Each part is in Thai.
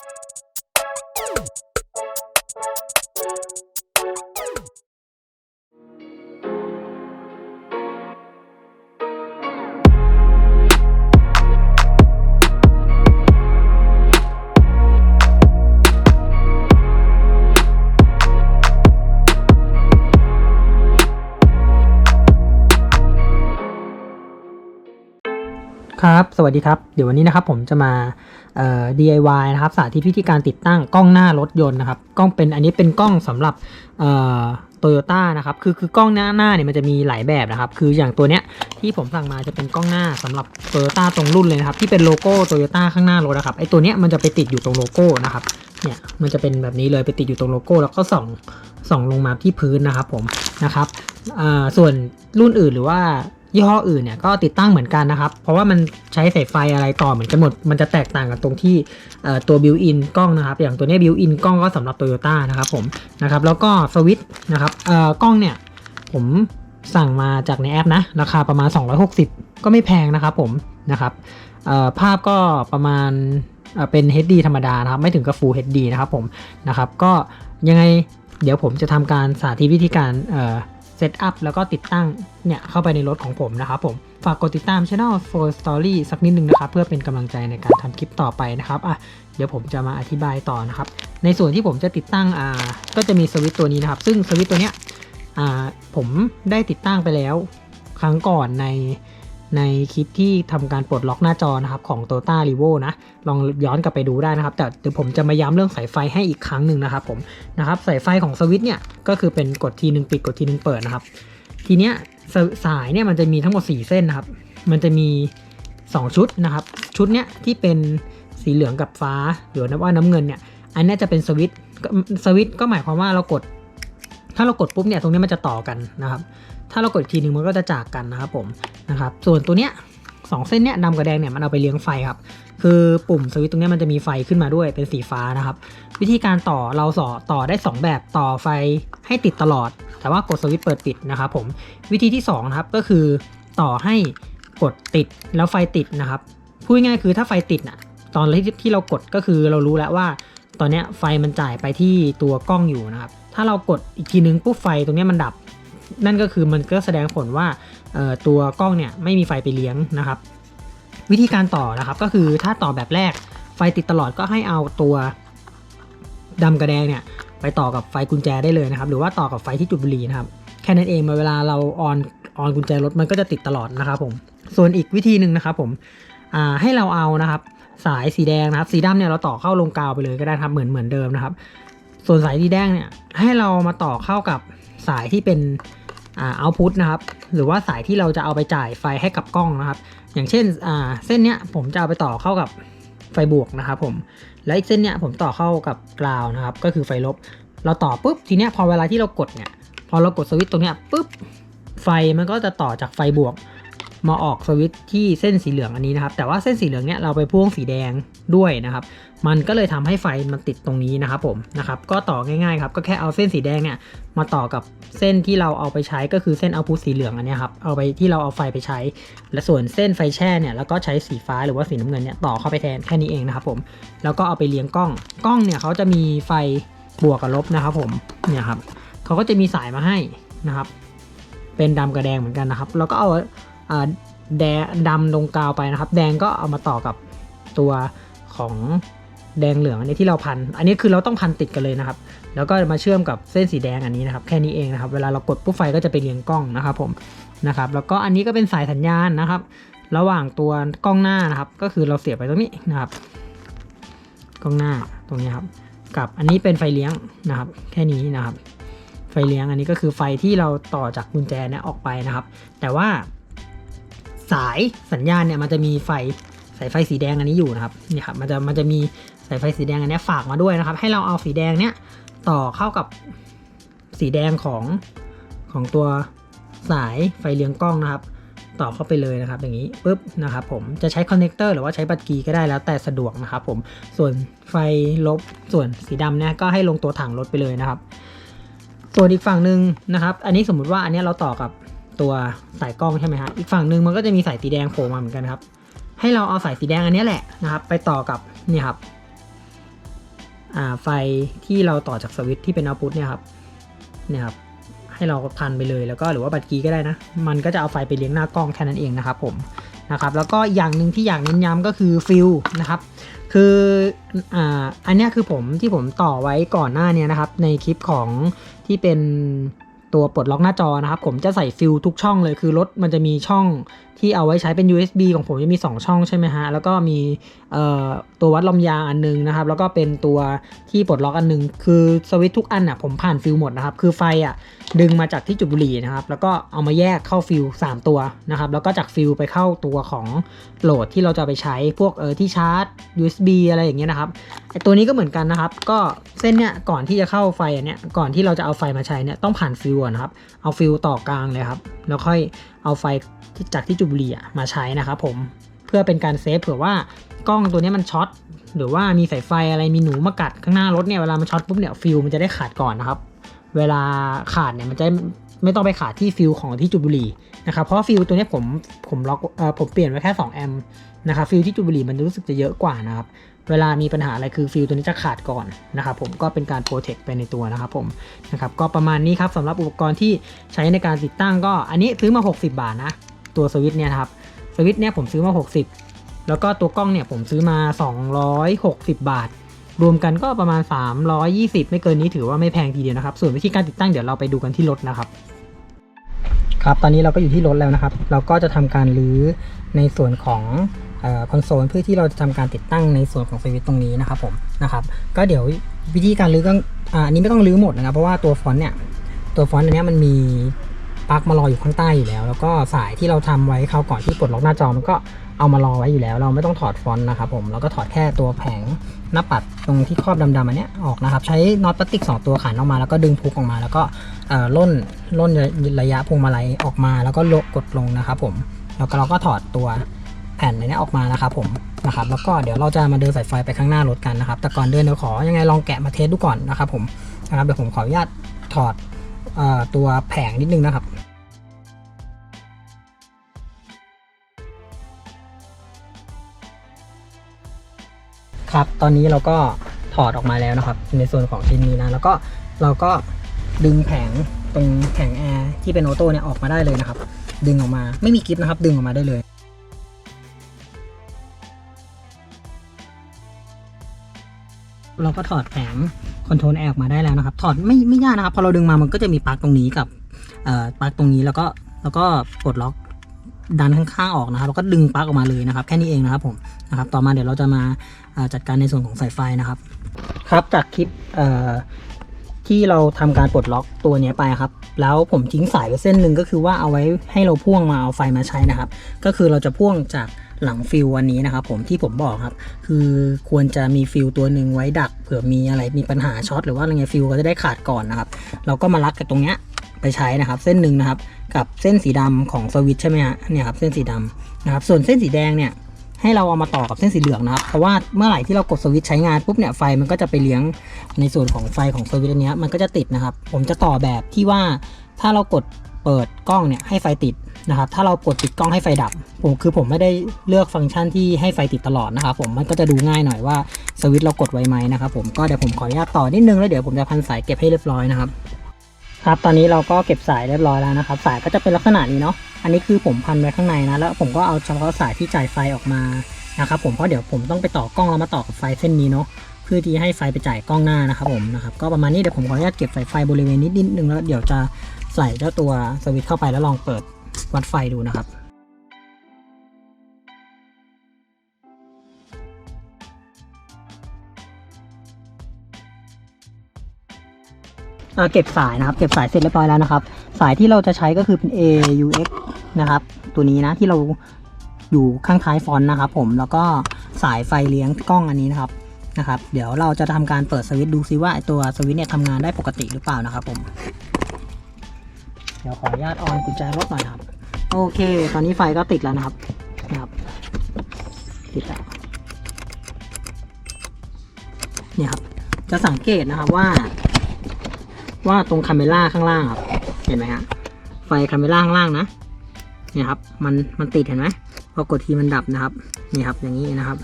Thank you. ครับ สวัสดีครับ เดี๋ยววันนี้นะครับผมจะมา DIY นะครับ สาธิตวิธีการติดตั้งกล้องหน้ารถยนต์นะครับ กล้องเป็นอันนี้เป็นกล้องสำหรับโตโยต้านะครับ คือคือกล้องหน้าหน้าเนี่ยมันจะมีหลายแบบนะครับ คืออย่างตัวเนี้ยที่ผมสั่งมาจะเป็นกล้องหน้าสำหรับโตโยต้าตรงรุ่นเลยนะครับ ที่เป็นโลโก้โตโยต้าข้างหน้ารถนะครับ ไอตัวเนี้ยมันจะไปติดอยู่ตรงโลโก้นะครับ เนี่ยมันจะเป็นแบบนี้เลยไปติดอยู่ตรงโลโก้ แล้วก็ส่องส่องลงมาที่พื้นนะครับผมนะครับส่วนรุ่นอื่นหรือว่า ยี่ห้ออื่นเนี่ยก็ติดตั้งเหมือนกันนะครับ เพราะว่ามันใช้สายไฟอะไรต่อเหมือนกันหมด มันจะแตกต่างกันตรงที่ตัวบิวอินกล้องนะครับ อย่างตัวนี้บิวอินกล้องก็สำหรับโตโยต้านะครับผมนะครับ แล้วก็สวิตช์นะครับกล้องเนี่ยผมสั่งมาจากในแอปนะ ราคาประมาณ 260 ก็ไม่แพงนะครับผมนะครับภาพก็ประมาณเเป็น HD ธรรมดานะครับ ไม่ถึงกับ Full HD นะครับผมนะครับ ก็ยังไงเดี๋ยวผมจะทำการสาธิตวิธีการ เซตอัพแล้วก็ติดตั้งเนี่ยเข้าไปในรถของผมนะครับผมฝากกดติดตามช่อง for story สักนิดนึงนะครับ เพื่อเป็นกำลังใจในการทำคลิปต่อไปนะครับอะเดี๋ยวผมจะมาอธิบายต่อนะครับ ในส่วนที่ผมจะติดตั้งอ่าก็จะมีสวิตตัวนี้นะครับ ซึ่งสวิตตัวเนี้ยอ่าผมได้ติดตั้งไปแล้วครั้งก่อนใน ในคลิปที่ทำการปลดล็อกหน้าจอนะครับของ t o t a r e v o นะ ลองย้อนกลับไปดูได้นะครับ แต่เดี๋ยวผมจะมาย้ำเรื่องสายไฟให้อีกครั้งหนึ่งนะครับผมนะครับสายไฟของสวิตช์เนี่ยก็คือเป็นกดทีหนึ่งปิดกดทีหนึ่งเปิดนะครับ ทีเนี้ยสสายเนี่ยมันจะมีทั้งหมด 4 เส้นนะครับ มันจะมี 2 ชุดนะครับ ชุดเนี้ยที่เป็นสีเหลืองกับฟ้าหรือว่าน้ำเงินเนี่ยอันนี้จะเป็นสวิตช์สวิตช์ก็หมายความว่าเรากด ถ้าเรากดปุ๊บเนี่ยตรงนี้มันจะต่อกันนะครับ ถ้าเรากดอีกทีหนึ่งมันก็จะจากกันนะครับผมนะครับ ส่วนตัวเนี้ยสองเส้นเนี้ยดำกับแดงเนี่ยมันเอาไปเลี้ยงไฟครับ คือปุ่มสวิตช์ตรงเนี้ยมันจะมีไฟขึ้นมาด้วยเป็นสีฟ้านะครับ วิธีการต่อเราสอต่อได้ 2 แบบต่อไฟให้ติดตลอด แต่ว่ากดสวิตช์เปิดปิดนะครับผมวิธีที่2นะครับก็คือต่อให้กดติดแล้วไฟติดนะครับพูดง่ายๆคือถ้าไฟติดน่ะตอนที่ที่เรากดก็คือเรารู้แล้วว่า ตอนเนี้ยไฟมันจ่ายไปที่ตัวกล้องอยู่นะครับถ้าเรากดอีกทีนึงปุ๊บไฟตรงเนี้ยมันดับ นั่นก็คือมันก็แสดงผลว่าตัวกล้องเนี่ยไม่มีไฟไปเลี้ยงนะครับ วิธีการต่อนะครับก็คือถ้าต่อแบบแรกไฟติดตลอดก็ให้เอาตัวดำกระแดงเนี่ยไปต่อกับไฟกุญแจได้เลยนะครับ หรือว่าต่อกับไฟที่จุดบุหรี่นะครับแค่นั้นเองเวลาเราออนออนกุญแจรถมันก็จะติดตลอดนะครับผมส่วนอีกวิธีหนึ่งนะครับผมให้เราเอานะครับ สายสีแดงนะครับ สีดำเนี่ยเราต่อเข้าลงกาวไปเลยก็ได้ครับเหมือนเหมือนเดิมนะครับ ส่วนสายสีแดงเนี่ยให้เรามาต่อเข้ากับสายที่เป็น เอาพุทนะครับ หรือว่าสายที่เราจะเอาไปจ่ายไฟให้กับกล้องนะครับ อย่างเช่นเส้นเนี้ยผมจะเอาไปต่อเข้ากับไฟบวกนะครับผมและอีกเส้นเนี้ยผมต่อเข้ากับกราวนะครับ ก็คือไฟลบ เราต่อปุ๊บทีเนี้ยพอเวลาที่เรากดเนี่ยพอเรากดสวิตช์ตรงเนี้ยปุ๊บไฟมันก็จะต่อจากไฟบวก มาออกสวิตช์ที่เส้นสีเหลืองอันนี้นะครับ แต่ว่าเส้นสีเหลืองเนี้ยเราไปพ่วงสีแดงด้วยนะครับ มันก็เลยทำให้ไฟมันติดตรงนี้นะครับผมนะครับก็ต่อง่ายๆครับก็แค่เอาเส้นสีแดงเนี่ยมาต่อกับเส้นที่เราเอาไปใช้ก็คือเส้นเอาพุทสีเหลืองอันนี้ครับเอาไปที่เราเอาไฟไปใช้ และส่วนเส้นไฟแช่เนี่ยแล้วก็ใช้สีฟ้าหรือว่าสีน้ำเงินเนี่ยต่อเข้าไปแทนแค่นี้เองนะครับผมแล้วก็เอาไปเลี้ยงกล้องกล้องเนี่ยเขาจะมีไฟบวกกับลบนะครับผมเนี่ยครับเขาก็จะมีสายมาให้นะครับ เป็นดำกับแดงเหมือนกันนะครับ แล้วก็เอา แดงดำลงกาวไปนะครับ แดงก็เอามาต่อกับตัวของแดงเหลืองอันนี้ที่เราพัน อันนี้คือเราต้องพันติดกันเลยนะครับ แล้วก็มาเชื่อมกับเส้นสีแดงอันนี้นะครับ แค่นี้เองนะครับ เวลาเรากดปุ๊บไฟก็จะไปเลี้ยงกล้องนะครับผมนะครับ แล้วก็อันนี้ก็เป็นสายสัญญาณนะครับ ระหว่างตัวกล้องหน้านะครับ ก็คือเราเสียบไปตรงนี้นะครับ กล้องหน้าตรงนี้ครับ กับอันนี้เป็นไฟเลี้ยงนะครับ แค่นี้นะครับ ไฟเลี้ยงอันนี้ก็คือไฟที่เราต่อจากกุญแจเนี่ยออกไปนะครับ แต่ว่า สายสัญญาณเนี่ยมันจะมีไฟสายไฟสีแดงอันนี้อยู่นะครับนี่ครับมันจะมันจะมีสายไฟสีแดงอันนี้ฝากมาด้วยนะครับ ให้เราเอาสีแดงเนี้ยต่อเข้ากับสีแดงของของตัวสายไฟเลี้ยงกล้องนะครับ ต่อเข้าไปเลยนะครับ อย่างนี้ปุ๊บนะครับ ผมจะใช้คอนเนคเตอร์หรือว่าใช้บัตรกีก็ได้แล้วแต่สะดวกนะครับ ผมส่วนไฟลบส่วนสีดำเนี่ยก็ให้ลงตัวถังรถไปเลยนะครับ ส่วนอีกฝั่งหนึ่งนะครับ อันนี้สมมุติว่าอันนี้เราต่อกับ ตัวสายกล้องใช่ไหมฮะอีกฝั่งหนึ่งมันก็จะมีสายสีแดงโผล่มาเหมือนกันครับ ให้เราเอาสายสีแดงอันนี้แหละนะครับ ไปต่อกับนี่ครับไฟที่เราต่อจากสวิตช์ที่เป็นเอาพุตเนี่ยครับเนี่ยครับให้เราพันไปเลยแล้วก็หรือว่าบัตรกีก็ได้นะ มันก็จะเอาไฟไปเลี้ยงหน้ากล้องแค่นั้นเองนะครับผมนะครับแล้วก็อย่างหนึ่งที่อยากเน้นย้ำก็คือฟิลนะครับคืออ่าอันนี้คือผมที่ผมต่อไว้ก่อนหน้าเนี้นะครับในคลิปของที่เป็น ตัวปลดล็อกหน้าจอนะครับ ผมจะใส่ฟิลทุกช่องเลยคือรถมันจะมีช่อง ที่เอาไว้ใช้เป็น USB ของผมจะมี 2 ช่องใช่ไหมฮะ แล้วก็มีตัววัดลมยางอันนึงนะครับ แล้วก็เป็นตัวที่ปลดล็อกอันนึง คือสวิตช์ทุกอันอะผมผ่านฟิลหมดนะครับ คือไฟอะดึงมาจากที่จุดบุหรี่นะครับ แล้วก็เอามาแยกเข้าฟิล3 ตัวนะครับ แล้วก็จากฟิลไปเข้าตัวของโหลดที่เราจะไปใช้พวกเออที่ชาร์จ USB อะไรอย่างเงี้ยนะครับไอตัวนี้ก็เหมือนกันนะครับ ก็เส้นเนี้ยก่อนที่จะเข้าไฟอันเนี้ยก่อนที่เราจะเอาไฟมาใช้เนี่ยต้องผ่านฟิวก่อนนะครับ เอาฟิวต่อกลางเลยครับ แล้วค่อยเอาไฟที่จากที่จุบุรีมาใช้นะครับผมเพื่อเป็นการเซฟเผื่อว่ากล้องตัวนี้มันช็อตหรือว่ามีสายไฟอะไรมีหนูมากัดข้างหน้ารถเนี่ยเวลามันช็อตปุ๊บเนี่ยฟิวมันจะได้ขาดก่อนนะครับ เวลาขาดเนี่ยมันจะไม่ต้องไปขาดที่ฟิวของที่จุบุรีนะครับเพราะฟิวตัวนี้ผมผมล็อกเอ่อผมเปลี่ยนไว้แค่2แอมป์นะครับฟิวที่จุบุรีมันรู้สึกจะเยอะกว่านะครับ เวลามีปัญหาอะไรคือฟิลตัวนี้จะขาดก่อนนะครับผมก็เป็นการโปรเทคไปในตัวนะครับผมนะครับก็ประมาณนี้ครับสำหรับอุปกรณ์ที่ใช้ในการติดตั้งก็อันนี้ซื้อมา 60 บาทนะ ตัวสวิตช์เนี่ยครับสวิตช์เนี่ยผมซื้อมา 60 แล้วก็ตัวกล้องเนี่ยผมซื้อมา 260 บาท รวมกันก็ประมาณ 320 ไม่เกินนี้ถือว่าไม่แพงทีเดียวนะครับ ส่วนวิธีการติดตั้งเดี๋ยวเราไปดูกันที่รถนะครับครับตอนนี้เราก็อยู่ที่รถแล้วนะครับ เราก็จะทำการรื้อในส่วนของ คอนโซลเพื่อที่เราจะทำการติดตั้งในส่วนของสวิตช์ตรงนี้นะครับผมนะครับก็เดี๋ยววิธีการรื้อก็อันนี้ไม่ต้องรื้อหมดนะครับ เพราะว่าตัวฟอนต์เนี่ยตัวฟอนต์อันนี้มันมีปลั๊กมารออยู่ข้างใต้อยู่แล้ว แล้วก็สายที่เราทำไว้คราวก่อนที่ปลดล็อกหน้าจอมันก็เอามารอไว้อยู่แล้ว เราไม่ต้องถอดฟอนต์นะครับผมเราก็ถอดแค่ตัวแผงหน้าปัดตรงที่ครอบดำๆอันนี้ออกนะครับ ใช้น็อตพลาสติกสองตัวขันออกมาแล้วก็ดึงพุกออกมา แล้วก็ล่นล่นระยะพวงมาลัยออกมา แล้วก็ลกดลงนะครับผมแล้วก็เราก็ถอดตัว แผ่นในนี้ออกมานะครับผมนะครับแล้วก็เดี๋ยวเราจะมาเดินสายไฟไปข้างหน้ารถกันนะครับ แต่ก่อนเดินเดี๋ยวขอยังไงลองแกะมาเทสดูก่อนนะครับผมนะครับเดี๋ยวผมขออนุญาตถอดออตัวแผงนิดนึงนะครับครับตอนนี้เราก็ถอดออกมาแล้วนะครับ ในส่วนของชิ้นนี้นะแล้วก็เราก็ดึงแผงตรงแผงแอร์ที่เป็นออโต้เนี่ยออกมาได้เลยนะครับ ดึงออกมาไม่มีกริปนะครับ ดึงออกมาได้เลย เราก็ถอดแผงคอนโทรลแอร์ออกมาได้แล้วนะครับ ถอดไม่ไม่ยากนะครับ พอเราดึงมามันก็จะมีปลั๊กตรงนี้กับปลั๊กตรงนี้แล้วก็แล้วก็ปลดล็อกดันข้างๆออกนะครับแล้วก็ดึงปลั๊กออกมาเลยนะครับ แค่นี้เองนะครับผมนะครับ ต่อมาเดี๋ยวเราจะมาจัดการในส่วนของสายไฟนะครับ ครับจากคลิปที่เราทำการปลดล็อกตัวนี้ไปครับ แล้วผมทิ้งสายไว้เส้นหนึ่งก็คือว่าเอาไว้ให้เราพ่วงมาเอาไฟมาใช้นะครับ ก็คือเราจะพ่วงจาก หลังฟิววันนี้นะครับผมที่ผมบอกครับ คือควรจะมีฟิวตัวหนึ่งไว้ดักเผื่อมีอะไรมีปัญหาช็อตหรือว่าอะไรเงี้ยฟิวก็จะได้ขาดก่อนนะครับเราก็มารัดกับตรงเนี้ยไปใช้นะครับ เส้นหนึ่งนะครับ กับเส้นสีดำของสวิตช์ใช่ไหมฮะเนี่ยครับเส้นสีดำนะครับ ส่วนเส้นสีแดงเนี่ยให้เราเอามาต่อกับเส้นสีเหลืองนะครับ เพราะว่าเมื่อไหร่ที่เรากดสวิตช์ใช้งานปุ๊บเนี่ยไฟมันก็จะไปเลี้ยงในส่วนของไฟของสวิตช์อันนี้มันก็จะติดนะครับ ผมจะต่อแบบที่ว่าถ้าเรากด เปิดกล้องเนี่ยให้ไฟติดนะครับ ถ้าเรากดปิดกล้องให้ไฟดับ ผมคือผมไม่ได้เลือกฟังก์ชันที่ให้ไฟติดตลอดนะครับผมมันก็จะดูง่ายหน่อยว่าสวิตช์เรากดไว้ไหมนะครับผมก็เดี๋ยวผมขออนุญาตต่อนิดนึงแล้วเดี๋ยวผมจะพันสายเก็บให้เรียบร้อยนะครับครับตอนนี้เราก็เก็บสายเรียบร้อยแล้วนะครับ สายก็จะเป็นลักษณะนี้เนาะอันนี้คือผมพันไว้ข้างในนะแล้วผมก็เอาเฉพาะสายที่จ่ายไฟออกมานะครับผมเพราะเดี๋ยวผมต้องไปต่อกล้องแล้วมาต่อกับไฟเส้นนี้เนาะเพื่อที่ให้ไฟไปจ่ายกล้องหน้านะครับผมนะครับก็ประมาณนี้เดี๋ยวผมขออนุญาตเก็บสายไฟบริเวณนี้นิดนึงแล้วเดี๋ยวจะ ใส่เจ้าตัวสวิตช์เข้าไปแล้วลองเปิดวัดไฟดูนะครับอ่าเก็บสายนะครับ เก็บสายเสร็จเรียบร้อยแล้วนะครับ สายที่เราจะใช้ก็คือเป็น AUX นะครับ ตัวนี้นะที่เราอยู่ข้างท้ายฟอนต์นะครับ ผมแล้วก็สายไฟเลี้ยงกล้องอันนี้นะครับนะครับ เดี๋ยวเราจะทำการเปิดสวิตช์ดูซิว่าตัวสวิตช์เนี่ยทำงานได้ปกติหรือเปล่านะครับผม ดี๋ยวขออนุญาตออนกุญแจรถหน่อยครับ โอเค ตอนนี้ไฟก็ติดแล้วนะครับนะครับติดแล้วเนี่ยครับ จะสังเกตนะครับว่า ว่าตรงคาเมล่าข้างล่างครับ เห็นไหมฮะไฟคาเมล่าข้างล่างนะเนี่ยครับ มันมันติดเห็นไหมพอกดทีมันดับนะครับนี่ครับอย่างนี้นะครับ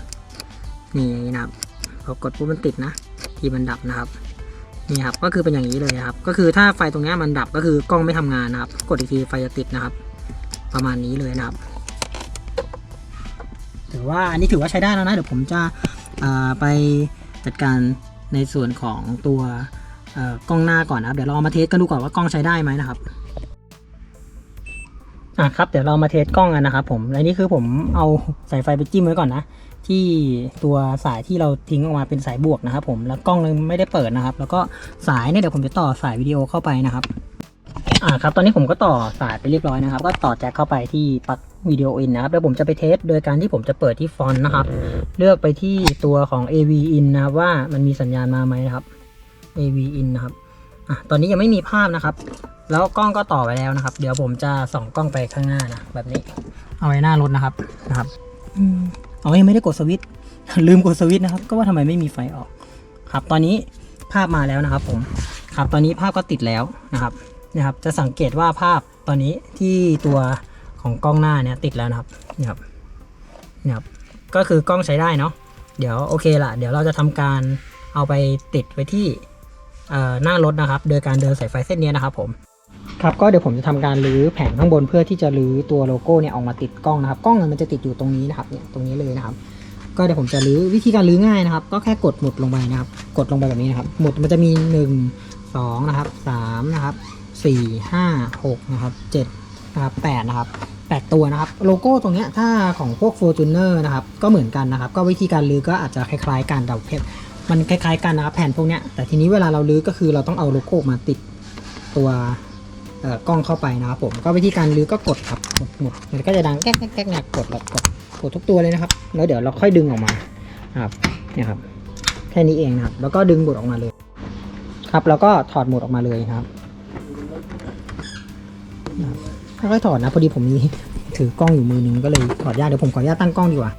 นี่อย่างนี้นะครับพอกดปุ๊บมันติดนะ ทีทีมันดับนะครับ นี่ครับก็คือเป็นอย่างนี้เลยนะครับก็คือถ้าไฟตรงนี้มันดับก็คือกล้องไม่ทำงานนะครับ กดอีกทีไฟจะติดนะครับ ประมาณนี้เลยนะครับถือว่าอันนี้ถือว่าใช้ได้แล้วนะเดี๋ยวผมจะไปจัดการในส่วนของตัวกล้องหน้าก่อนนะครับเดี๋ยวเรามาเทสกันดูก่อนว่ากล้องใช้ได้ไหมนะครับอะครับเดี๋ยวเรามาเทสกล้องกันนะครับผมและนี่คือผมเอาสายไฟไปจิ้มไว้ก่อนนะ ที่ตัวสายที่เราทิ้งออกมาเป็นสายบวกนะครับผมแล้วกล้องเลยไม่ได้เปิดนะครับ แล้วก็สายเนี่ยเดี๋ยวผมจะต่อสายวิดีโอเข้าไปนะครับอ่าครับตอนนี้ผมก็ต่อสายไปเรียบร้อยนะครับ ก็ต่อแจ็คเข้าไปที่ปลั๊กวิดีโออินนะครับแล้วผมจะไปเทสโดยการที่ผมจะเปิดที่ฟอนต์นะครับ เลือกไปที่ตัวของ AV in นะครับว่ามันมีสัญญาณมาไหมนะครับ AV in นะครับอะตอนนี้ยังไม่มีภาพนะครับ แล้วกล้องก็ต่อไปแล้วนะครับ เดี๋ยวผมจะส่องกล้องไปข้างหน้านะแบบนี้ เอาไว้หน้ารถนะครับนะครับ อืมเอายังไม่ได้กดสวิตช์ลืมกดสวิตช์นะครับ ก็ว่าทำไมไม่มีไฟออก ครับ ตอนนี้ภาพมาแล้วนะครับ ผม ครับ ตอนนี้ภาพก็ติดแล้วนะครับ นะครับ จะสังเกตว่าภาพตอนนี้ที่ตัวของกล้องหน้าเนี่ยติดแล้วนะครับนี่ครับนี่ครับ ก็คือกล้องใช้ได้เนาะ เดี๋ยวโอเคละเดี๋ยวเราจะทำการเอาไปติดไว้ที่หน้ารถนะครับ โดยการเดินสายไฟเส้นนี้นะครับผม ครับก็เดี๋ยวผมจะทำการรื้อแผงข้างบนเพื่อที่จะรื้อตัวโลโก้เนี่ยออกมาติดกล้องนะครับกล้องมันจะติดอยู่ตรงนี้นะครับเนี่ยตรงนี้เลยนะครับ ก็เดี๋ยวผมจะรื้อวิธีการรื้อง่ายนะครับ ก็แค่กดหมุดลงไปนะครับ กดลงไปแบบนี้นะครับ หมุดมันจะมี 1 2นะครับ3นะครับ4 5 6นะครับ7นะครับ8นะครับ8 ตัวนะครับ โลโก้ตรงนี้ถ้าของพวก Fortuner นะครับ ก็เหมือนกันนะครับ ก็วิธีการรื้อก็อาจจะคล้ายๆกันแต่เพชรมันคล้ายๆกันนะครับแผ่นพวกนี้แต่ทีนี้เวลาเรารื้อก็คือเราต้องเอาโลโก้มาติดตัว กล้องเข้าไปนะครับผมก็วิธีการรื้อก็กดครับกดหมดมันก็จะดังแก๊กแก๊กแก๊กเนี่ยกดแล้วกดกดทุกตัวเลยนะครับ แล้วเดี๋ยวเราค่อยดึงออกมาครับเนี่ยครับแค่นี้เองนะครับ แล้วก็ดึงหมุดออกมาเลย ครับ แล้วก็ถอดหมุดออกมาเลยครับครับค่อยๆถอดนะพอดีผมมีถือกล้องอยู่มือนึงก็เลยถอดยากเดี๋ยวผมขออนุญาตตั้งกล้องดีกว่า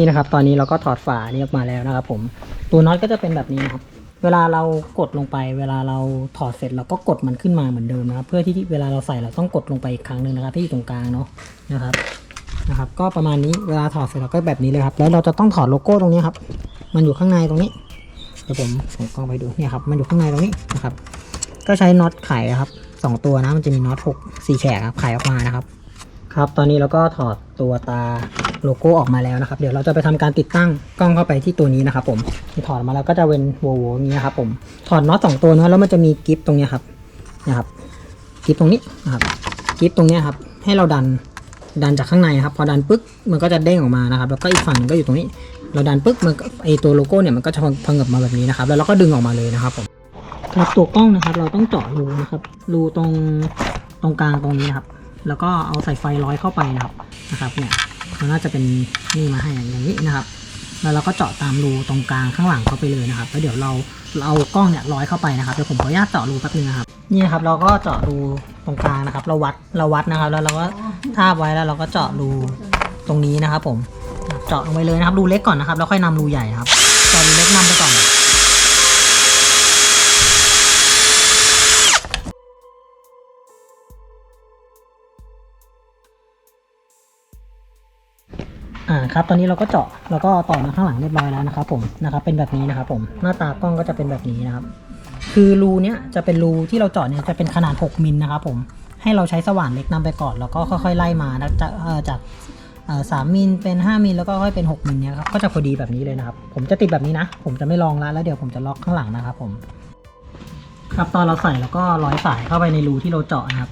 นี่นะครับ ตอนนี้เราก็ถอดฝานี่ออกมาแล้วนะครับ ผมตัวน็อตก็จะเป็นแบบนี้นะครับ เวลาเรากดลงไป เวลาเราถอดเสร็จเราก็กดมันขึ้นมาเหมือนเดิมนะครับ เพื่อที่เวลาเราใส่เราต้องกดลงไปอีกครั้งหนึ่งนะครับ ที่อยู่ตรงกลางเนาะนะครับนะครับ ก็ประมาณนี้เวลาถอดเสร็จเราก็แบบนี้เลยครับ แล้วเราจะต้องถอดโลโก้ตรงนี้ครับ มันอยู่ข้างในตรงนี้เดี๋ยวผมส่งกล้องไปดูเนี่ยครับ มันอยู่ข้างในตรงนี้นะครับ ก็ใช้น็อตไขครับสองตัวนะมันจะมีน็อตหกสี่แฉกครับไขออกมานะครับ ครับ ตอนนี้เราก็ถอดตัวตา โลโก้ออกมาแล้วนะครับ เดี๋ยวเราจะไปทำการติดตั้งกล้องเข้าไปที่ตัวนี้นะครับผมถอดมาแล้วก็จะเป็นโวโวอย่างนี้นะครับผมถอดน็อตสองตัวนะแล้วมันจะมีกิฟตรงเนี้ยครับนะครับกิฟตรงนี้นะครับกิฟตรงเนี้ยครับให้เราดันดันจากข้างในครับ พอดันปึ๊กมันก็จะเด้งออกมานะครับ แล้วก็อีกฝั่งหนึงก็อยู่ตรงนี้ เราดันปึ๊กมันไอตัวโลโก้เนี่ยมันก็จะพังกับมาแบบนี้นะครับ แล้วเราก็ดึงออกมาเลยนะครับผมครับตัวกล้องนะครับ เราต้องเจาะรูนะครับรูตรงตรงกลางตรงนี้นะครับ แล้วก็เอาสายไฟร้อยเข้าไปนะครับนะครับเนี่ย มันน่าจะเป็นนี่มาให้อย่างนี้นะครับ แล้วเราก็เจาะตามรูตรงกลางข้างหลังเข้าไปเลยนะครับ แล้วเดี๋ยวเราเราเอากล้องเนี่ยร้อยเข้าไปนะครับเดี๋ยวผมขออนุญาตเจาะรูแป๊บนึงนะครับ นี่นะครับเราก็เจาะรูตรงกลางนะครับ เราวัดเราวัดนะครับ แล้วเราก็ทาบไว้แล้วเราก็เจาะรูตรงนี้นะครับ ผม เจาะลงไปเลยนะครับรูเล็กก่อนนะครับ แล้วค่อยนำรูใหญ่ครับเจาะรูเล็กนำไปก่อน ครับตอนนี้เราก็เจาะแล้วก็ต่อมาข้างหลังเรียบร้อยแล้วนะครับผมนะครับเป็นแบบนี้นะครับผมหน้าตากล้องก็จะเป็นแบบนี้นะครับ คือรูเนี้ยจะเป็นรูที่เราเจาะเนี่ยจะเป็นขนาด 6มิลนะครับผมให้เราใช้สว่านเล็กนำไปก่อนแล้วก็ค่อยๆไล่มานะจะเอ่อจากสามมิลเป็น 5มิลแล้วก็ค่อยเป็น 6มิลเนี่ยครับก็จะพอดีแบบนี้เลยนะครับ ผมจะติดแบบนี้นะ ผมจะไม่ลองละแล้วเดี๋ยวผมจะล็อกข้างหลังนะครับผม ครับตอนเราใส่แล้วก็ร้อยสายเข้าไปในรูที่เราเจาะนะครับ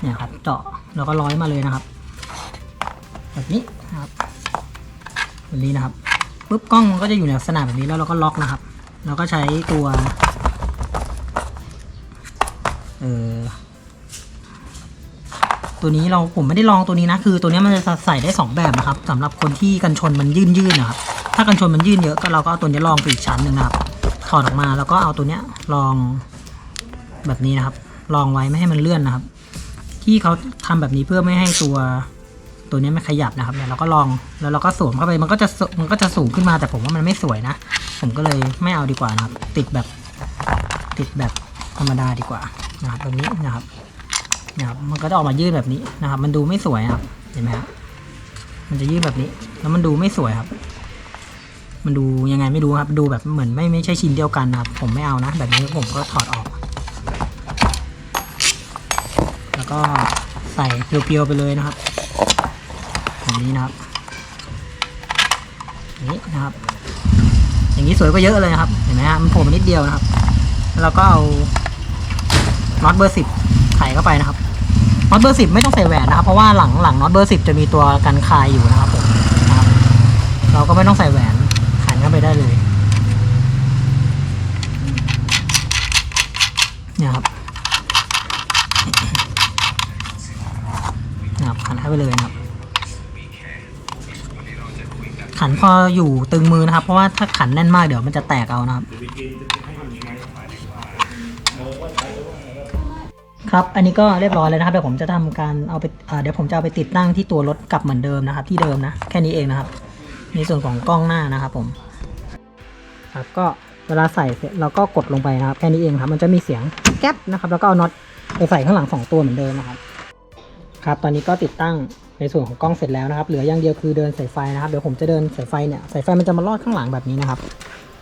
เนี่ยครับเจาะแล้วก็ร้อยมาเลยนะครับ แบบนี้นะครับ แบบนี้นะครับปุ๊บกล้องมันก็จะอยู่ในลักษณะแบบนี้แล้วเราก็ล็อกนะครับ เราก็ใช้ตัวเออตัวนี้เราผมไม่ได้ลองตัวนี้นะคือ ตัวนี้มันจะใส่ได้สองแบบนะครับสำหรับคนที่กันชนมันยื่นยื่นๆนะครับ ถ้ากันชนมันยื่นเยอะก็เราก็เอาตัวนี้ลองไปอีกชั้นหนึ่งนะครับ ถอดออกมาแล้วก็เอาตัวเนี้ยลองแบบนี้นะครับ ลองไว้ไม่ให้มันเลื่อนนะครับ ที่เขาทำแบบนี้เพื่อไม่ให้ตัว ตัวนี้ไม่ขยับนะครับเนี่ยเราก็ลองแล้วเราก็สวมเข้าไปมันก็จะมันก็จะสูงขึ้นมาแต่ผมว่ามันไม่สวยนะ ผมก็เลยไม่เอาดีกว่านะครับ ติดแบบติดแบบธรรมดาดีกว่านะครับตรงนี้นะครับนะครับมันก็จะออกมายืดแบบนี้นะครับ มันดูไม่สวยครับเห็นไหมครับมันจะยืดแบบนี้ แล้วมันดูไม่สวยครับ มันดูยังไงไม่รู้ครับ ดูแบบเหมือนไม่ไม่ใช่ชิ้นเดียวกันนะครับ ผมไม่เอานะ แบบนี้ผมก็ถอดออก แล้วก็ใส่เพียวๆไปเลยนะครับ แบบนี้นะครับนี้นะครับ อย่างนี้สวยกว่าเยอะเลยนะครับเห็นไหมฮะมันโผล่มานิดเดียวนะครับ แล้วเราก็เอาน็อตเบอร์สิบไขเข้าไปนะครับน็อตเบอร์สิบไม่ต้องใส่แหวนนะครับ เพราะว่าหลังหลังน็อตเบอร์สิบจะมีตัวกันคายอยู่นะครับผมนะครับ เราก็ไม่ต้องใส่แหวนขันเข้าไปได้เลยเนี่ยครับนะครับขันเข้าไปเลยนะครับ ขันพออยู่ตึงมือนะครับ เพราะว่าถ้าขันแน่นมากเดี๋ยวมันจะแตกเอานะครับ ครับ อันนี้ก็เรียบร้อยแล้วนะครับเดี๋ยวผมจะทำการเอาไปอ่าเดี๋ยวผมจะเอาไปติดตั้งที่ตัวรถกลับเหมือนเดิมนะครับ ที่เดิมนะแค่นี้เองนะครับ ในส่วนของกล้องหน้านะครับ ผมครับก็เวลาใส่เราก็กดลงไปนะครับ แค่นี้เองครับ มันจะมีเสียงแก๊ปนะครับ แล้วก็เอาน็อตไปใส่ข้างหลังสองตัวเหมือนเดิมนะครับ ครับ ตอนนี้ก็ติดตั้ง ในส่วนของกล้องเสร็จแล้วนะครับ เหลืออย่างเดียวคือเดินสายไฟนะครับ เดี๋ยวผมจะเดินสายไฟเนี่ย สายไฟมันจะมาลอดข้างหลังแบบนี้นะครับ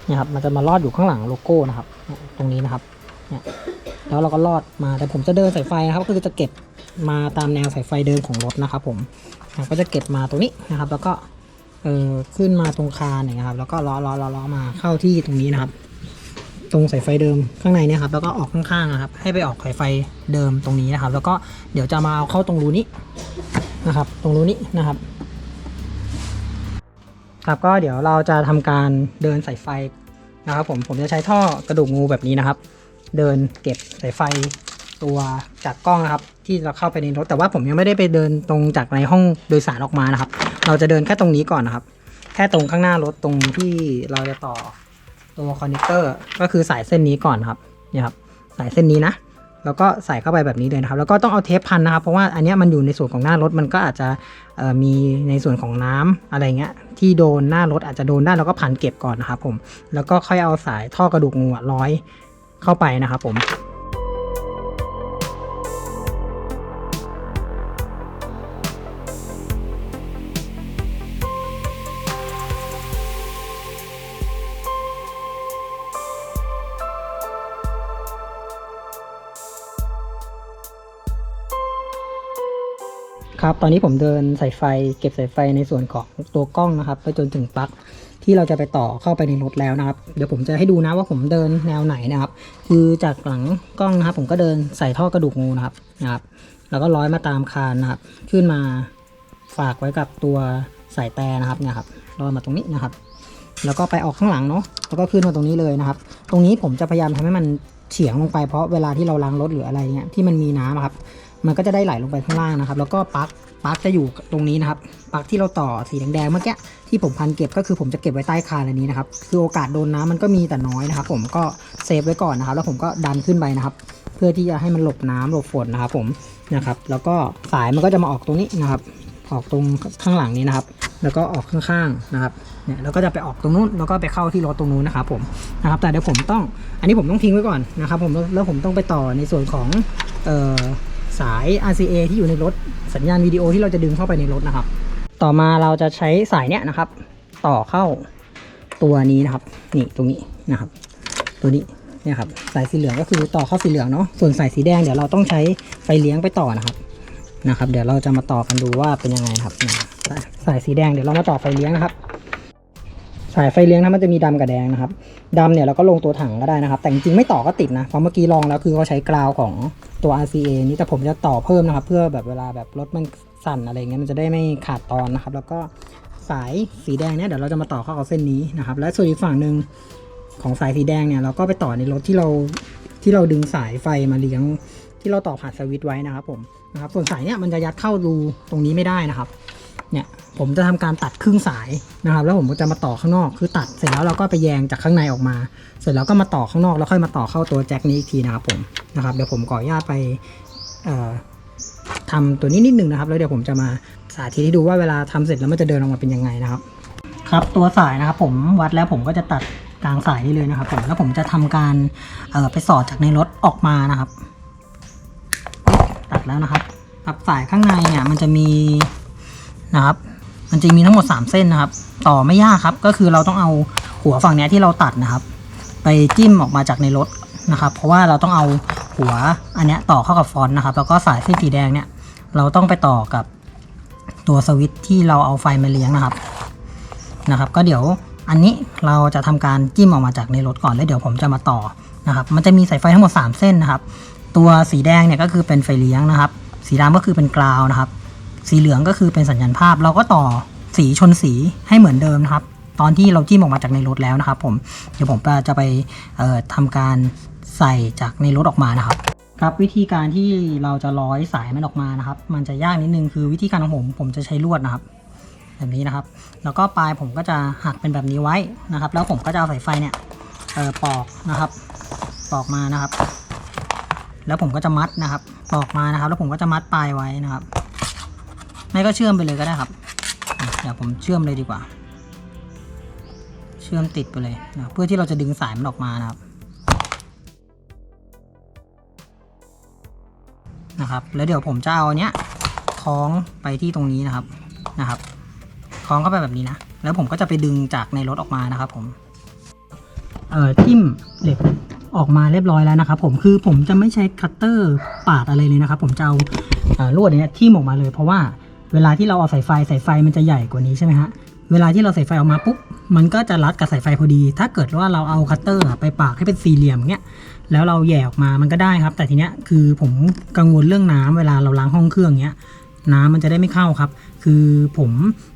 เนี่ยครับ มันจะมาลอดอยู่ข้างหลังโลโก้นะครับ ตรงนี้นะครับ เนี่ย แล้วเราก็ลอดมา แต่ผมจะเดินสายไฟนะครับ ก็คือจะเก็บมาตามแนวสายไฟเดิมของรถนะครับ ผม ก็จะเก็บมาตรงนี้นะครับ แล้วก็ เออขึ้นมาตรงคานเนี่ยครับ แล้วก็ล้อล้อล้อล้อมาเข้าที่ตรงนี้นะครับ ตรงสายไฟเดิมข้างในเนี่ยครับ แล้วก็ออกข้างๆนะครับ ให้ไปออกสายไฟเดิมตรงนี้นะครับ แล้วก็เดี๋ยวจะมาเอาเข้าตรงรูนี้ นะครับ ตรงรูนี้นะครับ ครับก็เดี๋ยวเราจะทำการเดินสายไฟนะครับ ผมผมจะใช้ท่อกระดูกงูแบบนี้นะครับ เดินเก็บสายไฟตัวจากกล้องนะครับ ที่เราเข้าไปในรถแต่ว่าผมยังไม่ได้ไปเดินตรงจากในห้องโดยสารออกมานะครับ เราจะเดินแค่ตรงนี้ก่อนนะครับ แค่ตรงข้างหน้ารถตรงที่เราจะต่อตัวคอนเนคเตอร์ก็คือสายเส้นนี้ก่อนครับนี่ครับ สายเส้นนี้นะ แล้วก็ใส่เข้าไปแบบนี้เลยนะครับ แล้วก็ต้องเอาเทปพันนะครับ เพราะว่าอันนี้มันอยู่ในส่วนของหน้ารถมันก็อาจจะมีในส่วนของน้ำอะไรเงี้ยที่โดนหน้ารถอาจจะโดนได้แล้วก็พันเก็บก่อนนะครับผมแล้วก็ค่อยเอาสายท่อกระดูกงูร้อยเข้าไปนะครับผม ครับ ตอนนี้ผมเดินสายไฟ เก็บสายไฟในส่วนของตัวกล้องนะครับ ไปจนถึงปลั๊กที่เราจะไปต่อเข้าไปในรถแล้วนะครับ เดี๋ยวผมจะให้ดูนะว่าผมเดินแนวไหนนะครับ คือจากหลังกล้องนะครับ ผมก็เดินใส่ท่อกระดูกงูนะครับนะครับ แล้วก็ร้อยมาตามคานนะครับ ขึ้นมาฝากไว้กับตัวสายแต่นะครับเนี่ยครับร้อยมาตรงนี้นะครับ แล้วก็ไปออกข้างหลังเนาะแล้วก็ขึ้นมาตรงนี้เลยนะครับ ตรงนี้ผมจะพยายามทำให้มันเฉียงลงไปเพราะเวลาที่เราล้างรถหรืออะไรเงี้ยที่มันมีน้ำครับ มันก็จะได้ไหลลงไปข้างล่างนะครับ แล้วก็ปลั๊กปลั๊กจะอยู่ตรงนี้นะครับปลั๊กที่เราต่อสีแดงๆเมื่อกี้ที่ผมพันเก็บก็คือผมจะเก็บไว้ใต้คานอันนี้นะครับคือโอกาสโดนน้ำมันก็มีแต่น้อยนะครับ ผมก็เซฟไว้ก่อนนะครับ แล้วผมก็ดันขึ้นไปนะครับ เพื่อที่จะให้มันหลบน้ำหลบฝนนะครับ ผมนะครับ แล้วก็สายมันก็จะมาออกตรงนี้นะครับ ออกตรงข้างหลังนี้นะครับ แล้วก็ออกข้างๆนะครับเนี่ยแล้วก็จะไปออกตรงนู้นแล้วก็ไปเข้าที่รถตรงนู้นนะครับ ผมนะครับ แต่เดี๋ยวผมต้องอันนี้ผมต้องทิ้งไว้ก่อนนะครับ ผมแล้วผมต้องไปต่อในส่วนของเอ่อ สาย RCA ที่อยู่ในรถสัญญาณวิดีโอที่เราจะดึงเข้าไปในรถนะครับ ต่อมาเราจะใช้สายเนี้ยนะครับ ต่อเข้าตัวนี้นะครับ นี่ตรงนี้นะครับ ตัวนี้เนี่ยครับสายสีเหลืองก็คือต่อเข้าสีเหลืองเนาะส่วนสายสีแดงเดี๋ยวเราต้องใช้ไฟเลี้ยงไปต่อนะครับนะครับ เดี๋ยวเราจะมาต่อกันดูว่าเป็นยังไงครับสายสีแดงเดี๋ยวเรามาต่อไฟเลี้ยงนะครับ สายไฟเลี้ยงนะมันจะมีดำกับแดงนะครับดำเนี่ยเราก็ลงตัวถังก็ได้นะครับ แต่จริงไม่ต่อก็ติดนะเพราะเมื่อกี้ลองแล้วคือเขาใช้กราวของ ตัว RCA นี่แต่ผมจะต่อเพิ่มนะครับ เพื่อแบบเวลาแบบรถมันสั่นอะไรเงี้ยมันจะได้ไม่ขาดตอนนะครับ แล้วก็สายสีแดงเนี่ยเดี๋ยวเราจะมาต่อเข้ากับเส้นนี้นะครับ และส่วนอีกฝั่งหนึ่งของสายสีแดงเนี่ยเราก็ไปต่อในรถที่เราที่เราดึงสายไฟมาเลี้ยงที่เราต่อผ่านสวิตช์ไว้นะครับผมนะครับส่วนสายเนี่ยมันจะยัดเข้ารูตรงนี้ไม่ได้นะครับ เนี่ยผมจะทำการตัดครึ่งสายนะครับ แล้วผมก็จะมาต่อข้างนอกคือตัดเสร็จแล้วเราก็ไปแยงจากข้างในออกมา เสร็จแล้วก็มาต่อข้างนอกแล้วค่อยมาต่อเข้าตัวแจ็คนี้อีกทีนะครับผมนะครับเดี๋ยวผมขออนุญาตไปเอ่อทำตัวนี้นิดนึงนะครับ แล้วเดี๋ยวผมจะมาสาธิตให้ดูว่าเวลาทำเสร็จแล้วมันจะเดินออกมาเป็นยังไงนะครับ ครับตัวสายนะครับผมวัดแล้วผมก็จะตัดกลางสายนี่เลยนะครับผมแล้วผมจะทำการเไปสอดจากในรถออกมานะครับ ตัดแล้วนะครับครับสายข้างในเนี่ยมันจะมี นะครับ มันจะมีทั้งหมด 3 เส้นนะครับ ต่อไม่ยากครับ ก็คือเราต้องเอาหัวฝั่งนี้ที่เราตัดนะครับ ไปจิ้มออกมาจากในรถนะครับ เพราะว่าเราต้องเอาหัวอันเนี้ยต่อเข้ากับฟอนต์นะครับ แล้วก็สายเส้นสีแดงเนี่ย เราต้องไปต่อกับตัวสวิตช์ที่เราเอาไฟมาเลี้ยงนะครับ นะครับ ก็เดี๋ยวอันนี้เราจะทำการจิ้มออกมาจากในรถก่อนแล้วเดี๋ยวผมจะมาต่อนะครับ มันจะมีสายไฟทั้งหมด 3 เส้นนะครับ ตัวสีแดงเนี่ยก็คือเป็นไฟเลี้ยงนะครับ สีดำก็คือเป็นกราวนะครับ สีเหลืองก็คือเป็นสัญญาณภาพ เราก็ต่อสีชนสีให้เหมือนเดิมนะครับ ตอนที่เราจิ้มออกมาจากในรถแล้วนะครับ ผมเดี๋ยวผมจะไปเอ่อทำการใส่จากในรถออกมานะครับ ครับวิธีการที่เราจะร้อยสายมันออกมานะครับ มันจะยากนิดนึงคือวิธีการของผมผมจะใช้ลวดนะครับ แบบนี้นะครับ แล้วก็ปลายผมก็จะหักเป็นแบบนี้ไว้นะครับ แล้วผมก็จะเอาสายไฟเนี่ยปอกนะครับปอกมานะครับ แล้วผมก็จะมัดนะครับปอกมานะครับ แล้วผมก็จะมัดปลายไว้นะครับ ไม่ก็เชื่อมไปเลยก็ได้ครับอะเดี๋ยวผมเชื่อมเลยดีกว่า เชื่อมติดไปเลยนะเพื่อที่เราจะดึงสายมันออกมานะครับนะครับ แล้วเดี๋ยวผมจะเอาเนี้ยคล้องไปที่ตรงนี้นะครับนะครับคล้องเข้าไปแบบนี้นะ แล้วผมก็จะไปดึงจากในรถออกมานะครับผมเอ่อจิ้มเหล็กออกมาเรียบร้อยแล้วนะครับ ผมคือผมจะไม่ใช้คัตเตอร์ปาดอะไรเลยนะครับ ผมจะเอาลวดเนี้ยทิ่มออกมาเลยเพราะว่า เวลาที่เราเอาสายไฟสายไฟมันจะใหญ่กว่านี้ใช่ไหมฮะ เวลาที่เราใส่ไฟออกมาปุ๊บ มันก็จะรัดกับสายไฟพอดี ถ้าเกิดว่าเราเอาคัตเตอร์อะไปปากให้เป็นสี่เหลี่ยมเงี้ย แล้วเราแย่ออกมามันก็ได้ครับ แต่ทีเนี้ยคือผมกังวลเรื่องน้ำเวลาเราล้างห้องเครื่องเนี้ย น้ำมันจะได้ไม่เข้าครับ คือผม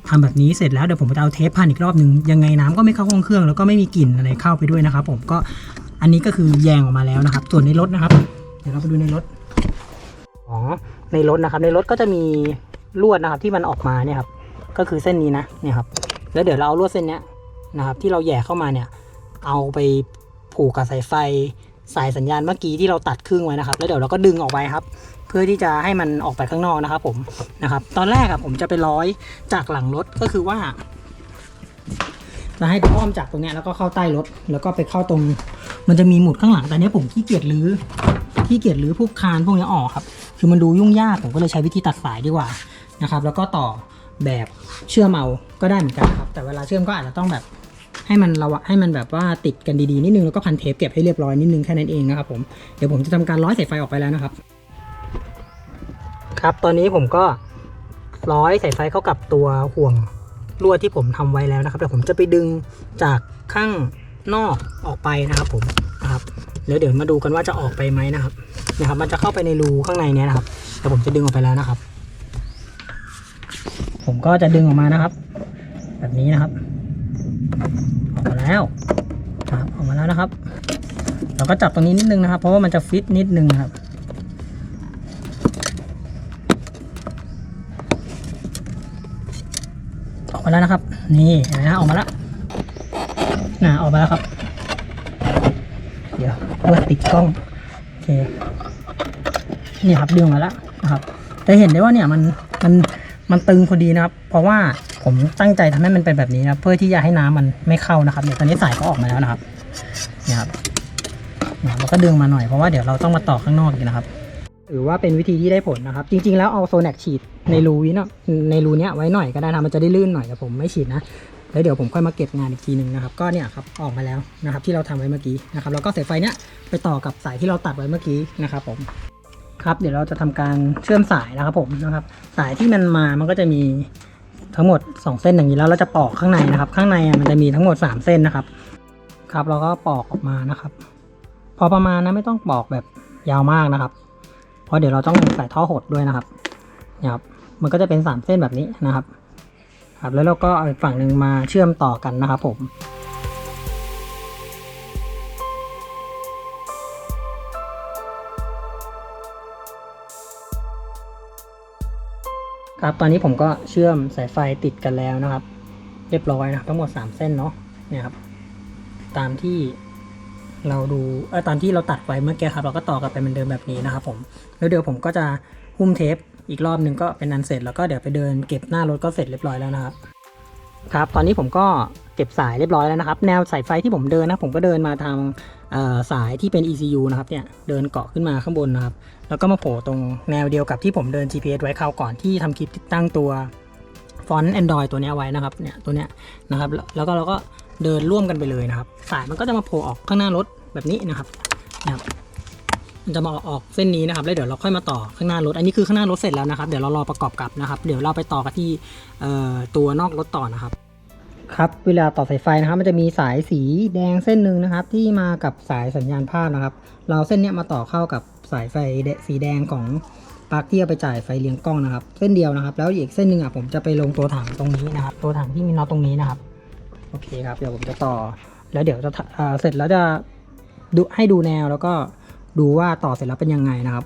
ทำแบบนี้เสร็จแล้วเดี๋ยวผมจะเอาเทปพันอีกรอบหนึ่งยังไงน้ำก็ไม่เข้าห้องเครื่องแล้วก็ไม่มีกลิ่นอะไรเข้าไปด้วยนะครับผมก็อันนี้ก็คือแยงออกมาแล้วนะครับ ส่วนในรถนะครับ เดี๋ยวเราไปดูในรถ อ๋อ ในรถนะครับ ในรถก็จะมี ลวดนะครับที่มันออกมาเนี่ยครับก็คือเส้นนี้นะเนี่ยครับแล้วเดี๋ยวเราเอาลวดเส้นเนี้ยนะครับที่เราแย่เข้ามาเนี่ยเอาไปผูกกับสายไฟสายสัญญาณเมื่อกี้ที่เราตัดครึ่งไว้นะครับ แล้วเดี๋ยวเราก็ดึงออกไปครับ เพื่อที่จะให้มันออกไปข้างนอกนะครับ ผมนะครับ ตอนแรกอะผมจะไปร้อยจากหลังรถก็คือว่าจะให้อ้อมจากตรงเนี้ยแล้วก็เข้าใต้รถแล้วก็ไปเข้าตรง มันจะมีหมุดข้างหลังแต่เนี้ยผมขี้เกียจรื้อขี้เกียจรื้อพวกคานพวกนี้ออกครับ คือมันดูยุ่งยากผมก็เลยใช้วิธีตัดสายดีกว่า นะครับ แล้วก็ต่อแบบเชื่อมเอาก็ได้เหมือนกันครับ แต่เวลาเชื่อมก็อาจจะต้องแบบให้มันระวะให้มันแบบว่าติดกันดีๆนิดนึงแล้วก็พันเทปเก็บให้เรียบร้อยนิดนึงแค่นั้นเองนะครับผมเดี๋ยวผมจะทำการร้อยสายไฟออกไปแล้วนะครับ ครับตอนนี้ผมก็ร้อยสายไฟเข้ากับตัวห่วงลวดที่ผมทำไว้แล้วนะครับเดี๋ยวผมจะไปดึงจากข้างนอกออกไปนะครับผมนะครับแล้วเดี๋ยวมาดูกันว่าจะออกไปไหมนะครับนะครับ มันจะเข้าไปในรูข้างในเนี้ยนะครับเดี๋ยวผมจะดึงออกไปแล้วนะครับ ก็จะดึงออกมานะครับ แบบนี้นะครับ ออกมาแล้วครับออกมาแล้วนะครับ เราก็จับตรงนี้นิดนึงนะครับ เพราะว่ามันจะฟิตนิดนึงครับออกมาแล้วนะครับ นี่นะออกมาแล้วน่ะออกมาแล้วครับ เดี๋ยวเพื่อติดกล้องโอเคนี่ครับดึงออกมาแล้วนะครับแต่เห็นได้ว่าเนี่ยมันมัน มันตึงพอดีนะครับ เพราะว่าผมตั้งใจทำให้มันเป็นแบบนี้นะเพื่อที่จะให้น้ำมันไม่เข้านะครับเดี๋ยวตอนนี้สายก็ออกมาแล้วนะครับเนี่ยครับเนี่ยเราก็ดึงมาหน่อยเพราะว่าเดี๋ยวเราต้องมาต่อข้างนอกอีกนะครับถือว่าเป็นวิธีที่ได้ผลนะครับ จริง ๆ แล้วเอาโซแนกฉีดในรูนี้นะในรูเนี้ยไว้หน่อยก็ได้นะมันจะได้ลื่นหน่อยแต่ผมไม่ฉีดนะแล้วเดี๋ยวผมค่อยมาเก็บงานอีกทีหนึ่งนะครับ ก็เนี่ยครับออกมาแล้วนะครับ ที่เราทำไว้เมื่อกี้นะครับแล้วก็สายไฟเนี้ยไปต่อกับสายที่เราตัดไว้เมื่อกี้นะครับผม ครับเดี๋ยวเราจะทำการเชื่อมสายนะครับผมนะครับ สายที่มันมามันก็จะมีทั้งหมด 2 เส้นอย่างนี้แล้วเราจะปอกข้างในนะครับ ข้างในมันจะมีทั้งหมด 3 เส้นนะครับ ครับเราก็ปอกออกมานะครับ พอประมาณนะไม่ต้องปอกแบบยาวมากนะครับ เพราะเดี๋ยวเราต้องใส่ท่อหดด้วยนะครับนี่ยครับ มันก็จะเป็น 3 เส้นแบบนี้นะครับ ครับแล้วเราก็ฝั่งหนึ่งมาเชื่อมต่อกันนะครับผม ครับตอนนี้ผมก็เชื่อมสายไฟติดกันแล้วนะครับ เรียบร้อยนะทั้งหมด 3 เส้นเนาะเนี่ยครับ ตามที่เราดูเออตามที่เราตัดไว้เมื่อกี้ครับ เราก็ต่อกันไปเหมือนเดิมแบบนี้นะครับ ผมแล้วเดี๋ยวผมก็จะหุ้มเทปอีกรอบหนึ่งก็เป็นอันเสร็จแล้วก็เดี๋ยวไปเดินเก็บหน้ารถก็เสร็จเรียบร้อยแล้วนะครับ ครับ ตอนนี้ผมก็เก็บสายเรียบร้อยแล้วนะครับ แนวสายไฟที่ผมเดินนะผมก็เดินมาทางสายที่เป็น ECU นะครับเนี่ยเดินเกาะขึ้นมาข้างบนนะครับ แล้วก็มาโผล่ตรงแนวเดียวกับที่ผมเดิน GPS ไว้คราวก่อนที่ทำคลิปติดตั้งตัวฟอนต์ Android ตัวนี้ไว้นะครับเนี่ยตัวเนี้ยนะครับแล้วก็เราก็เดินร่วมกันไปเลยนะครับ สายมันก็จะมาโผล่ออกข้างหน้ารถแบบนี้นะครับนะครับมันจะมาออกเส้นนี้นะครับแล้วเดี๋ยวเราค่อยมาต่อข้างหน้ารถ อันนี้คือข้างหน้ารถเสร็จแล้วนะครับ เดี๋ยวเรารอประกอบกับนะครับ เดี๋ยวเราไปต่อกันที่ตัวนอกรถต่อนะครับ ครับเวลาต่อสายไฟนะครับ มันจะมีสายสีแดงเส้นหนึ่งนะครับ ที่มากับสายสัญญาณภาพนะครับ เราเอาเส้นเนี้ยมาต่อเข้ากับ สายไฟสีแดงของปลั๊กที่เอาไปจ่ายไฟเลี้ยงกล้องนะครับ เส้นเดียวนะครับ แล้วอีกเส้นหนึ่งอะผมจะไปลงตัวถังตรงนี้นะครับ ตัวถังที่มีน็อตตรงนี้นะครับ โอเคครับ เดี๋ยวผมจะต่อ แล้วเดี๋ยวจะเอ่อเสร็จแล้วจะดูให้ดูแนวแล้วก็ดูว่าต่อเสร็จแล้วเป็นยังไงนะครับ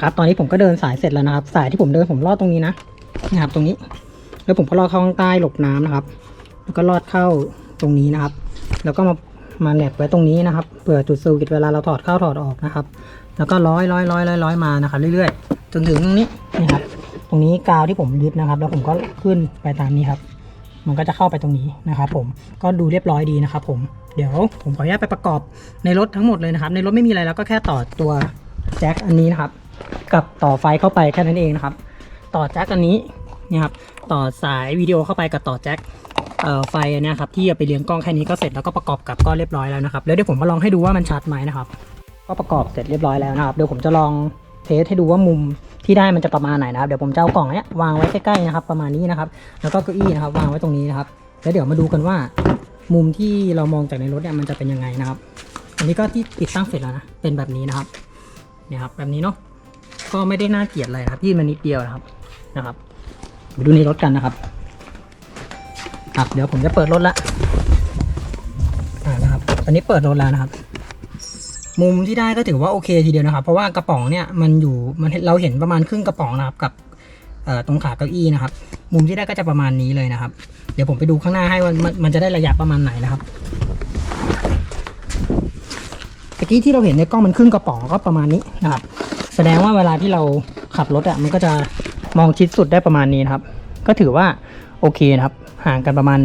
ครับตอนนี้ผมก็เดินสายเสร็จแล้วนะครับ สายที่ผมเดินผมลอดตรงนี้นะนะครับตรงนี้ แล้วผมก็ลอดเข้าข้างใต้หลบน้ำนะครับ แล้วก็ลอดเข้าตรงนี้นะครับ แล้วก็มามาแหนบไว้ตรงนี้นะครับเผื่อจุดสวิตเวลาเราถอดเข้าถอดออกนะครับ แล้วก็ร้อยร้อยร้อยร้อยร้อยมานะครับเรื่อยๆ จนถึงตรงนี้นี่ครับตรงนี้กาวที่ผมยึดนะครับ แล้วผมก็ขึ้นไปตามนี้ครับ มันก็จะเข้าไปตรงนี้นะครับ ผมก็ดูเรียบร้อยดีนะครับ ผมเดี๋ยวผมขออนุญาตไปประกอบในรถทั้งหมดเลยนะครับ ในรถไม่มีอะไรแล้วก็แค่ต่อตัวแจ็คอันนี้นะครับ กับต่อไฟเข้าไปแค่นั้นเองนะครับ ต่อแจ็คอันนี้นี่ครับต่อสายวิดีโอเข้าไปกับต่อแจ็คไฟอันเนี้ครับที่เอาไปเลี้ยงกล้องแค่นี้ก็เสร็จแล้วก็ประกอบกับก็เรียบร้อยแล้วนะครับแล้วเดี๋ยวผมมาลองให้ดูว่ามันชัดไหมนะครับ ก็ประกอบเสร็จเรียบร้อยแล้วนะครับเดี๋ยวผมจะลองเทสให้ดูว่ามุมที่ได้มันจะประมาณไหนนะครับเดี๋ยวผมจะเอากล่องเนี้ยวางไว้ใกล้ๆนะครับประมาณนี้นะครับ แล้วก็เก้าอี้นะครับวางไว้ตรงนี้นะครับ แล้วเดี๋ยวมาดูกันว่า มุมที่เรามองจากในรถเนี่ยมันจะเป็นยังไงนะครับ อันนี้ก็ที่ติดตั้งเสร็จแล้วนะเป็นแบบนี้นะครับเนี่ยครับแบบนี้เนาะ ก็ไม่ได้น่าเกลียดอะไรครับยื่นมานิดเดียวนะครับนะครับไปดูในรถกันนะครับครับเดี๋ยวผมจะเปิดรถละอ่านะครับตอนนี้เปิดรถแล้วนะครับ มุมที่ได้ก็ถือว่าโอเคทีเดียวนะครับ เพราะว่ากระป๋องเนี่ยมันอยู่มันเราเห็นประมาณครึ่งกระป๋องนะครับกับตรงขาเก้าอี้นะครับ มุมที่ได้ก็จะประมาณนี้เลยนะครับ เดี๋ยวผมไปดูข้างหน้าให้ว่ามันจะได้ระยะประมาณไหนนะครับตะกี้ที่เราเห็นในกล้องมันครึ่งกระป๋องก็ประมาณนี้นะครับ ดงว่าเวลาที่เราขับรถอะมันก็จะมองชิดสุดได้ประมาณนี้นะครับ ก็ถือว่าโอเคนะครับ ห่างกันประมาณ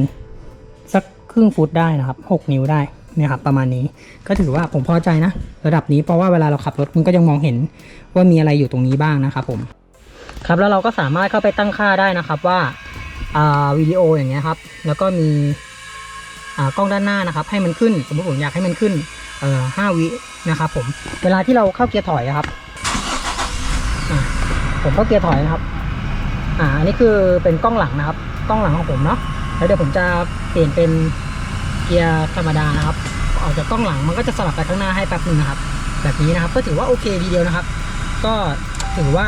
สักครึ่งฟุตได้นะครับหกนิ้วได้เนี่ยครับประมาณนี้ก็ถือว่าผมพอใจนะ ระดับนี้เพราะว่าเวลาเราขับรถมันก็ยังมองเห็นว่ามีอะไรอยู่ตรงนี้บ้างนะครับผมครับแล้วเราก็สามารถเข้าไปตั้งค่าได้นะครับว่าวิดีโออย่างเงี้ยครับ แล้วก็มีกล้องด้านหน้านะครับ ให้มันขึ้น สมมติผมอยากให้มันขึ้นห้าวินะครับผมเวลาที่เราเข้าเกียร์ถอยครับ อะผมก็เกียร์ถอยนะครับ อ่าอันนี้คือเป็นกล้องหลังนะครับ กล้องหลังของผมเนาะแล้วเดี๋ยวผมจะเปลี่ยนเป็นเกียร์ธรรมดานะครับออกจากกล้องหลังมันก็จะสลับไปข้างหน้าให้แป๊บนึงนะครับ แบบนี้นะครับก็ถือว่าโอเคทีเดียวนะครับ ก็ถือว่า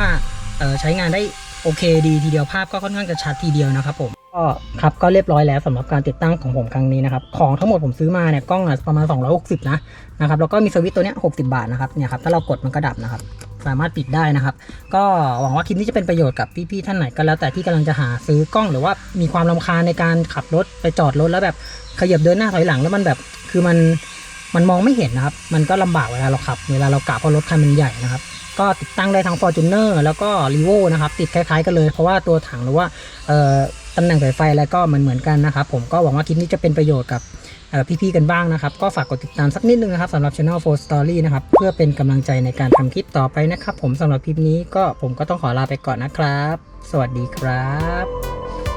ใช้งานได้โอเคดีทีเดียวภาพก็ค่อนข้างจะชัดทีเดียวนะครับผม ก็ครับก็เรียบร้อยแล้วสำหรับการติดตั้งของผมครั้งนี้นะครับของทั้งหมดผมซื้อมาเนี่ยกล้องประมาณ 260 นะนะครับแล้วก็มีสวิตตัวเนี้ย60 บาทนะครับเนี่ยครับถ้าเรากดมันก็ดับนะครับสามารถปิดได้นะครับ ก็หวังว่าคลิปนี้จะเป็นประโยชน์กับพี่ๆท่านไหนก็แล้วแต่ที่กำลังจะหาซื้อกล้องหรือว่ามีความรำคาญในการขับรถไปจอดรถแล้วแบบขยับเดินหน้าถอยหลังแล้วมันแบบคือมันมันมองไม่เห็นนะครับ มันก็ลำบากเวลาเราขับ เวลาเรากะเพราะรถคันมันใหญ่นะครับ ก็ติดตั้งได้ทั้ง Fortuner แล้วก็ r e v o นะครับ ติดคล้ายๆกันเลย เพราะว่าตัวถังหรือว่าเอ่อ ตำแหน่งสายไฟอะไรก็มันเหมือนกันนะครับ ผมก็หวังว่าคลิปนี้จะเป็นประโยชน์กับพี่ๆกันบ้างนะครับ ก็ฝากกดติดตามสักนิดนึงนะครับสำหรับ Channel 4 Story นะครับ เพื่อเป็นกำลังใจในการทำคลิปต่อไปนะครับ ผมสำหรับคลิปนี้ก็ผมก็ต้องขอลาไปก่อนนะครับ สวัสดีครับ